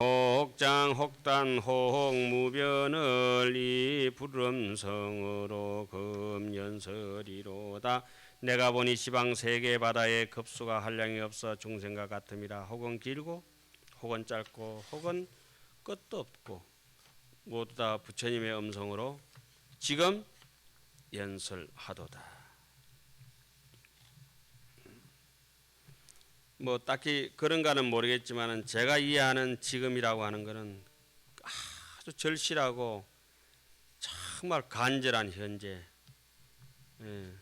혹장 혹단 혹무변을 이 불음성으로 금연설이로다 내가 보니 시방 세계 바다에 급수가 한량이 없어 중생과 같음이라 혹은 길고 혹은 짧고 혹은 끝도 없고 모두 다 부처님의 음성으로 지금 연설하도다. 뭐 딱히 그런가는 모르겠지만은 제가 이해하는 지금이라고 하는 것은 아주 절실하고 정말 간절한 현재, 예,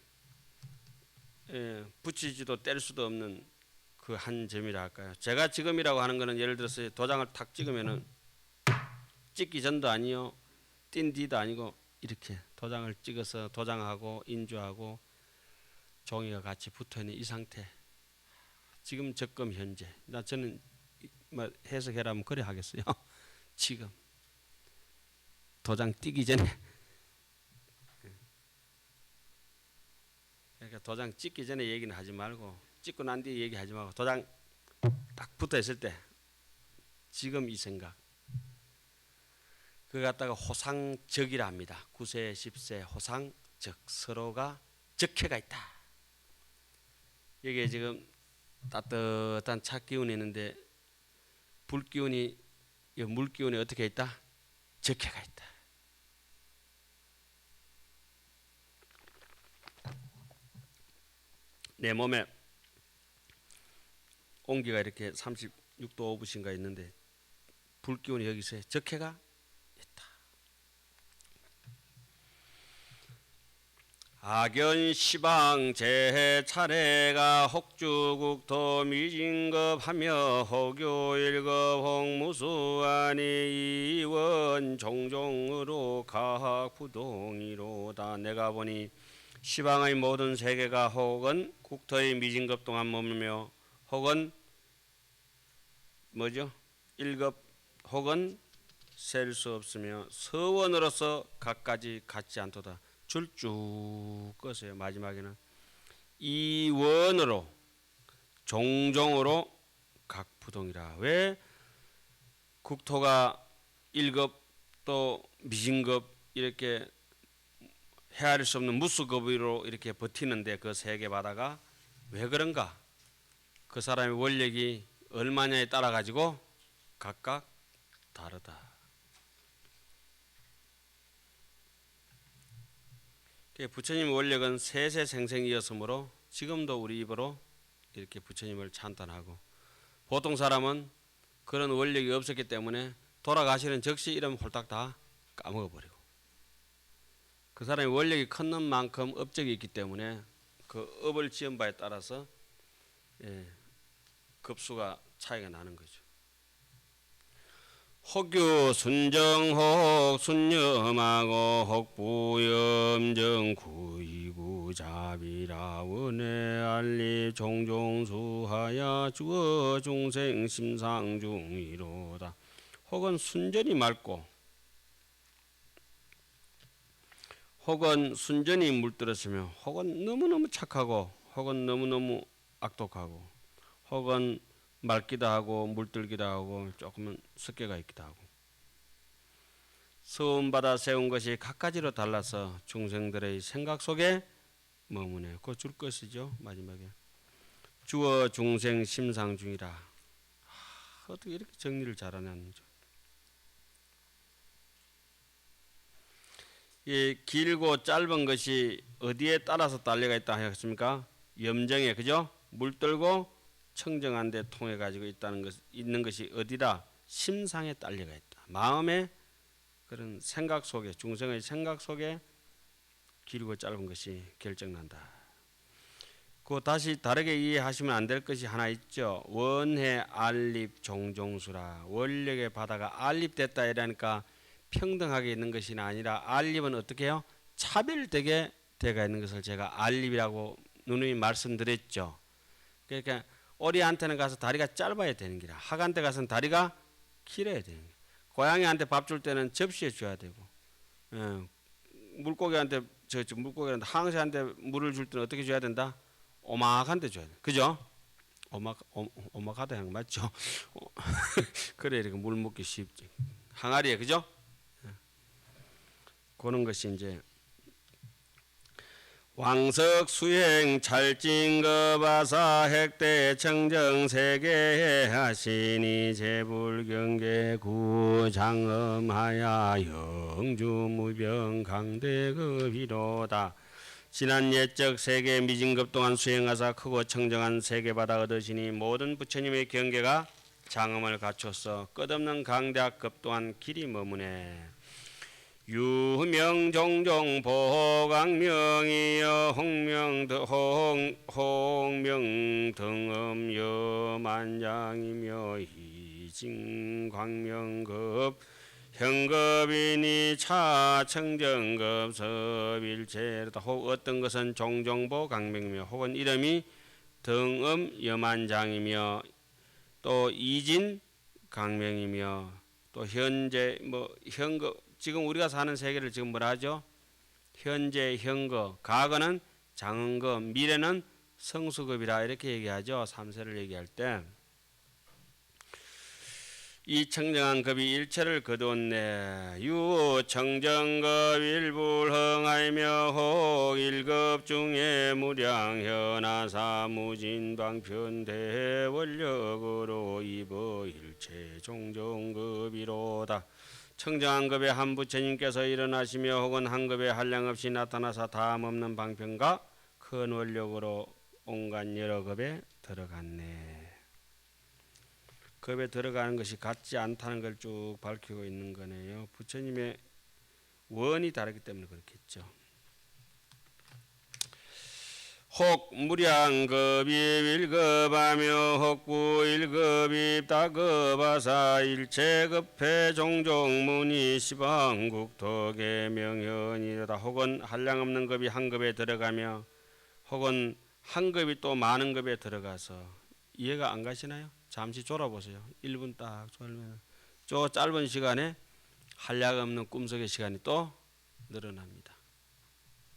예, 붙이지도 뗄 수도 없는 그 한 점이라 할까요? 제가 지금이라고 하는 것은 예를 들어서 도장을 탁 찍으면은 찍기 전도 아니요, 띈 뒤도 아니고 이렇게 도장을 찍어서 도장하고 인주하고 종이가 같이 붙어 있는 이 상태. 지금 적금 현재. 나 저는 이- 뭐 해석해라면 그래 하겠어요. 지금 도장 띄기 전에. 그러니까 도장 찍기 전에 얘기는 하지 말고 찍고 난 뒤에 얘기하지 말고 도장 딱 붙어 있을 때 지금 이 생각. 그 갖다가 호상적이라 합니다. 9세, 10세 호상적 서로가 적해가 있다. 여기에 지금 따뜻한 차 기운이 있는데 불 기운이 이물 기운이 어떻게 있다? 적해가 있다. 내 몸에 온기가 이렇게 36도 5분인가 있는데 불 기운이 여기서 적해가 있다. 악연 시방 제 차례가 혹주국토 미진급하며 호교 일급 홍무수아니 이원 종종으로 각부동이로다. 내가 보니 시방의 모든 세계가 혹은 국토의 미진급 동안 머물며 혹은 뭐죠? 일급 혹은 셀 수 없으며 서원으로서 각가지 같지 않도다 줄쭉 꺼서요 마지막에는. 이 원으로 종종으로 각 부동이라. 왜? 국토가 1급 또 미진급 이렇게 헤아릴 수 없는 무수급으로 이렇게 버티는데 그 세계 바다가 왜 그런가? 그 사람의 원력이 얼마냐에 따라 가지고 각각 다르다. 부처님 원력은 세세생생이었으므로 지금도 우리 입으로 이렇게 부처님을 찬탄하고 보통 사람은 그런 원력이 없었기 때문에 돌아가시는 즉시 이름 홀딱 다 까먹어 버리고 그 사람의 원력이 큰 만큼 업적이 있기 때문에 그 업을 지은 바에 따라서 예, 급수가 차이가 나는 거죠. 혹유 순정혹 순념하고 혹부염정 구이구 자비라원의 알리 종종수하야 주어 중생 심상 중이로다. 혹은 순전히 맑고 혹은 순전히 물들었으며 혹은 너무너무 착하고 혹은 너무너무 악독하고 혹은 맑기도 하고 물들기도 하고 조금은 습계가 있기도 하고. 서운받아 세운 것이 각가지로 달라서 중생들의 생각 속에 머무네. 그줄 것이죠 마지막에. 주어 중생 심상 중이라. 하, 어떻게 이렇게 정리를 잘하냐는 이 길고 짧은 것이 어디에 따라서 달려가 있다 하셨습니까? 염정에 그죠? 물들고 청정한 데 통해 가지고 있다는 것 있는 것이 어디다? 심상에 딸려가 있다. 마음의 그런 생각 속에 중생의 생각 속에 길고 짧은 것이 결정난다. 그 다시 다르게 이해하시면 안 될 것이 하나 있죠. 원해 알립 종종수라 원력의 바다가 알립됐다 이러니까 평등하게 있는 것이 아니라 알립은 어떻게 해요? 차별되게 되가 있는 것을 제가 알립이라고 누누이 말씀드렸죠. 그러니까 오리한테는 가서 다리가 짧아야 되는 기라. 학한테 가서는 다리가 길어야 되는 게. 고양이한테 밥 줄 때는 접시에 줘야 되고, 예, 물고기한테 저, 저 물고기한테 항새한테 물을 줄 때는 어떻게 줘야 된다? 오막한데 줘야 돼. 그죠? 오마 오, 오마가다 향 맞죠? 어, 그래 이렇게 물 먹기 쉽지. 항아리에 그죠? 예. 그런 것이 이제 왕석 수행 찰진거바사 핵대 청정 세계 하시니 제불경계 구장엄하야 영주무병 강대급이로다. 지난 옛적 세계 미진급 동안 수행하사 크고 청정한 세계바다 얻으시니 모든 부처님의 경계가 장엄을 갖춰서 끝없는 강대학급 또한 길이 머무네 유명 종종 보강명이여 홍명 홍 홍명 등음 여 만장이며 이진 광명급 현급이니 차청정급 섭일체다. 혹 어떤 것은 종종보 강명이며 혹은 이름이 등음 여만장이며 또 이진 강명이며 또 현재 뭐 현급 지금 우리가 사는 세계를 지금 뭐라 하죠? 현재 현거, 과거는 장은거, 미래는 성수급이라 이렇게 얘기하죠. 삼세를 얘기할 때. 이 청정한 급이 일체를 거두었네. 유 청정급 일불흥하며 혹 일급 중에 무량 현하사 무진방편 대원력으로 입어 일체 종정급이로다. 청정한 급의 한 부처님께서 일어나시며 혹은 한 급의 한량 없이 나타나사 다음 없는 방편과 큰 원력으로 온갖 여러 급에 들어갔네. 급에 들어가는 것이 같지 않다는 걸 쭉 밝히고 있는 거네요. 부처님의 원이 다르기 때문에 그렇겠죠. 혹 무량급이 일급하며 혹구 일급이 다급하사 일체급해 종종문이 시방국토계 명현이로다 혹은 한량없는 급이 한 급에 들어가며 혹은 한 급이 또 많은 급에 들어가서 이해가 안 가시나요? 잠시 졸아보세요. 1분 딱 졸면 저 짧은 시간에 한량없는 꿈속의 시간이 또 늘어납니다.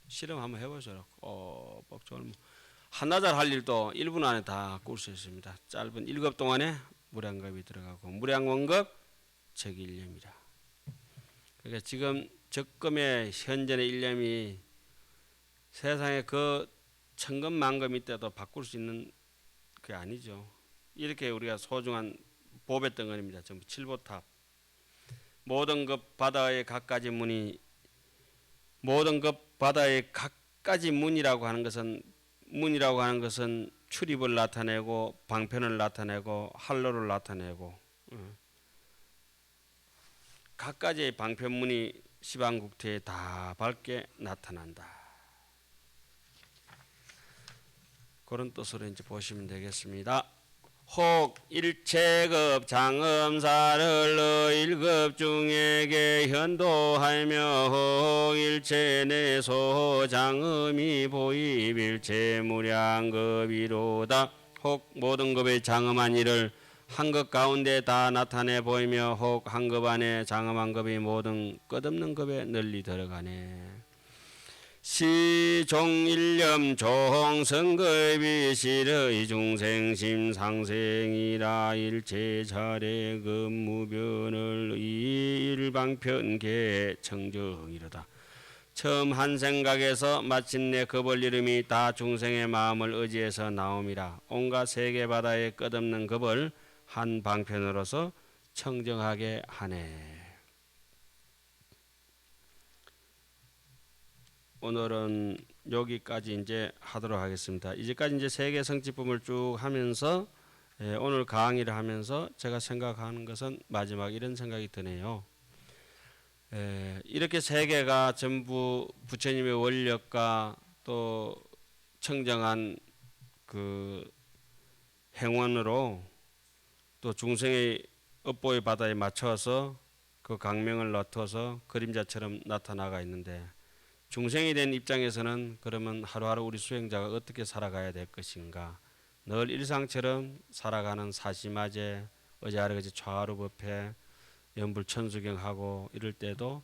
실험 한번 해보셔라. 어, 뻑졸 한나절 할 일도 1분 안에 다 꿀 수 있습니다. 짧은 1급 동안에 무량급이 들어가고 무량원급 적일념이라. 그러니까 지금 적금의 현존의 일념이 세상에 그 천금 만금 있대도 바꿀 수 있는 게 아니죠. 이렇게 우리가 소중한 보배 덩어리입니다. 전부 칠보탑. 모든 급 바다의 갖가지 문이 모든 급 바다의 갖가지 문이라고 하는 것은 문이라고 하는 것은 출입을 나타내고 방편을 나타내고 활로를 나타내고 어. 갖가지의 방편문이 시방국토에 다 밝게 나타난다. 그런 뜻으로 이제 보시면 되겠습니다. 혹 일체급 장엄사를 일급 중에게 현도하며 혹 일체 내소 장엄이 보입 일체 무량급이로다. 혹 모든 급의 장엄한 일을 한 급 가운데 다 나타내 보이며 혹 한 급 안에 장엄한 급이 모든 끝없는 급에 널리 들어가네 시종일념 종성급이 실의 중생심 상생이라 일체 차례 근무변을 일방편계 청정이로다. 처음 한 생각에서 마침내 그볼 이름이 다 중생의 마음을 의지해서 나옴이라 온갖 세계 바다의 끝없는 급을 한 방편으로서 청정하게 하네. 오늘은 여기까지 이제 하도록 하겠습니다. 이제까지 이제 세계 성취품을 쭉 하면서 예, 오늘 강의를 하면서 제가 생각하는 것은 마지막 이런 생각이 드네요. 예, 이렇게 세계가 전부 부처님의 원력과 또 청정한 그 행원으로 또 중생의 업보의 바다에 맞춰서 그 강명을 넣어서 그림자처럼 나타나가 있는데 중생이 된 입장에서는 그러면 하루하루 우리 수행자가 어떻게 살아가야 될 것인가? 늘 일상처럼 살아가는 사시마제 어제하루같이 좌우법회 연불천수경하고 이럴 때도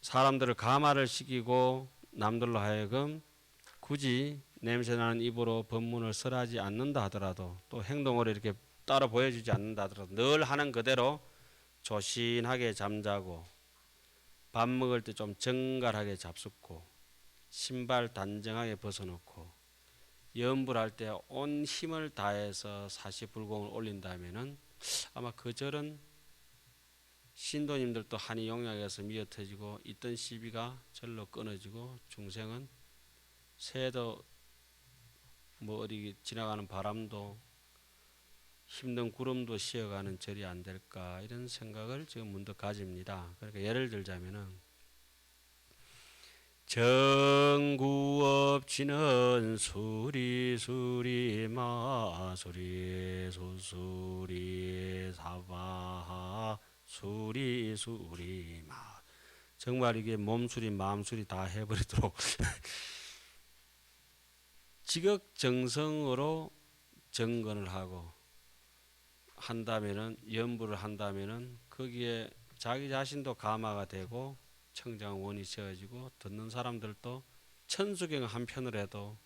사람들을 감화를 시키고 남들로 하여금 굳이 냄새 나는 입으로 법문을 설하지 않는다 하더라도 또 행동으로 이렇게 따라 보여주지 않는다 하더라도 늘 하는 그대로 조신하게 잠자고 밥 먹을 때 좀 정갈하게 잡숫고 신발 단정하게 벗어놓고 염불 할 때 온 힘을 다해서 사시불공을 올린다면은 아마 그 절은 신도님들도 한이 용약해서 미어터지고 있던 시비가 절로 끊어지고 중생은 새도 뭐 어디 지나가는 바람도 힘든 구름도 쉬어가는 절이 안 될까 이런 생각을 지금 문득 가집니다. 그러니까 예를 들자면은 정구업지는 수리 수리 마 수리 수수리 사바하 수리 수리 마 정말 이게 몸수리 마음수리 다 해버리도록 지극정성으로 정건을 하고 한다면은 연부를 한다면은 거기에 자기 자신도 감화가 되고 청정원이 세워지고 듣는 사람들도 천수경 한 편을 해도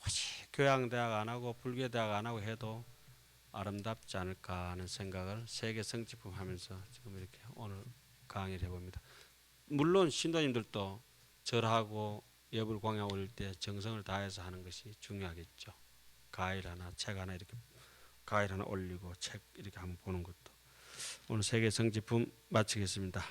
혹시 교양대학 안 하고 불교대학 안 하고 해도 아름답지 않을까 하는 생각을 세계 성취품 하면서 지금 이렇게 오늘 강의를 해봅니다. 물론 신도님들도 절하고 예불 광야 올릴 때 정성을 다해서 하는 것이 중요하겠죠. 가일 하나, 책 하나 이렇게 가일 하나 올리고 책 이렇게 한번 보는 것도 오늘 세계 성취품 마치겠습니다.